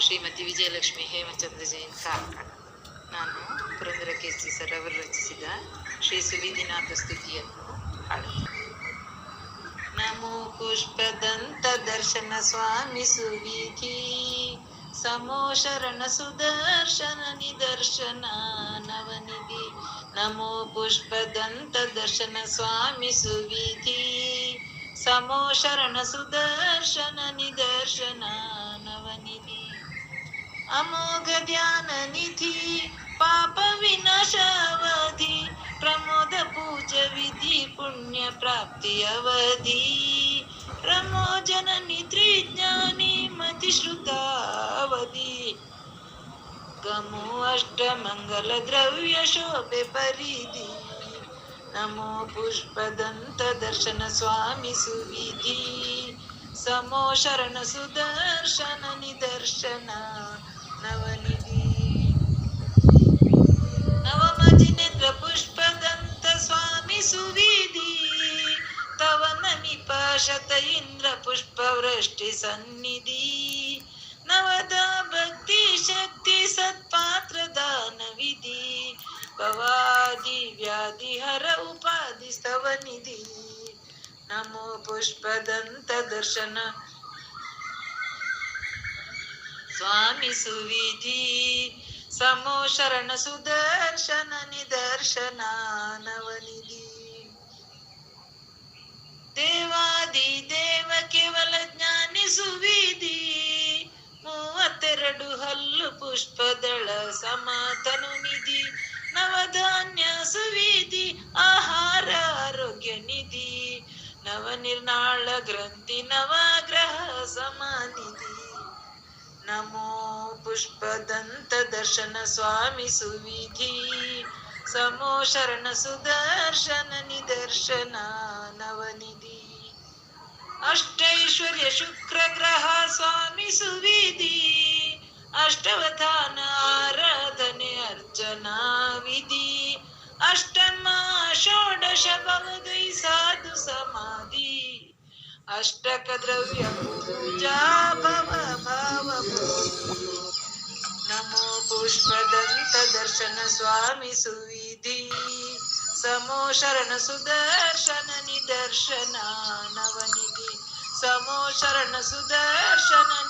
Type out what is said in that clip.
ಶ್ರೀಮತಿ ವಿಜಯಲಕ್ಷ್ಮಿ ಹೇಮಚಂದ್ರ ಜೈನ್ ಕಾರ್ಕಳ ನಾನು ಪುರಂದರ ಕೇಸರಿ ಸರ್ ಅವರು ರಚಿಸಿದ ಶ್ರೀ ಸುವಿಧಿನಾಥ ಸ್ತುತಿಯನ್ನು ಹಾಡುತ್ತೇನೆ. ನಮೋ ಪುಷ್ಪದಂತ ದರ್ಶನ ಸ್ವಾಮಿ ಸುವಿಧಿ, ಸಮೋ ಶರಣ ಸುದರ್ಶನ ನಿದರ್ಶನ ನವನಿಧಿ. ನಮೋ ಪುಷ್ಪದಂತ ದರ್ಶನ ಸ್ವಾಮಿ ಸುವಿಧಿ, ಸಮೋ ಶರಣ ಸುದರ್ಶನ ನಿದರ್ಶನ अमोघ ध्यान निधि, पाप विनाशावधि प्रमोद पूज विधि, पुण्य प्राप्ति अवधि। प्रमोजन नित्रिज्ञानी मतिश्रुतावधि गमो अष्टमङ्गल द्रव्य शोभे परिधि। नमो पुष्पदन्त दर्शन स्वामी सुविधि। समो शरण सुदर्शन निदर्शन। ಸುದರ್ಶನ ನಿದರ್ಶನ ನವನಿಧಿ ನವಮಜಿನೇಂದ್ರ ಪುಷ್ಪದಂತ ಸ್ವಾಮಿ ಸುವಿಧಿ ತವನ ನಿಪಾಶತ ಇಂದ್ರ ಪುಷ್ಪ ವೃಷ್ಟಿ ಸನ್ನಿಧಿ ನವದ ಭಕ್ತಿ ಶಕ್ತಿ ಸತ್ಪಾತ್ರ ದಾನ ವಿಧಿ ಭವಾದಿ ವ್ಯಾಧಿ ಹರ ಉಪಾಧಿ ಸ್ತವ ನಿಧಿ ನಮೋ ಪುಷ್ಪದಂತ ದರ್ಶನ ಸ್ವಾಮಿ ಸುವಿಧಿ ಸಮೋ ಶರಣ ಸುದರ್ಶನ ನಿದರ್ಶನ ನವನಿಧಿ. ದೇವಾದಿ ದೇವ ಕೇವಲ ಜ್ಞಾನಿ ಸುವಿಧಿ, ಮೂವತ್ತೆರಡು ಹಲ್ಲು ಪುಷ್ಪದಳ ಸಮಾತನು ನಿಧಿ. ನವಧಾನ್ಯ ಸುವಿಧಿ, ಆಹಾರ ಆರೋಗ್ಯ ನಿಧಿ. ನವ ನಿರ್ನಾಳ ಗ್ರಂಥಿ ನವಗ್ರಹ ಸಮಾನಿಧಿ. ನಮೋ ಪುಷ್ಪದಂತ ದರ್ಶನ ಸ್ವಾಮಿ ಸುವಿಧಿ ಸಮೋ ಶರಣ ಸುದರ್ಶನ ನಿದರ್ಶನ ನವನಿಧಿ ಅಷ್ಟೈಶ್ವರ್ಯ ಶುಕ್ರ ಗ್ರಹ ಸ್ವಾಮಿ ಸುವಿಧಿ ಅಷ್ಟವಧಾನ ಆರಾಧನೆ ಅರ್ಚನಾ ವಿಧಿ ಅಷ್ಟಮ ಷೋಡಶ ಭವಗೈ ಸಾಧು ಪುಷ್ಪದಂತ ದರ್ಶನ ಸ್ವಾಮಿ ಸುವಿಧಿ. ಸಮೋ ಶರಣ ಸುದರ್ಶನ ನಿದರ್ಶನ ನವನಿಧಿ. ಸಮೋ ಶರಣ ಸುದರ್ಶನ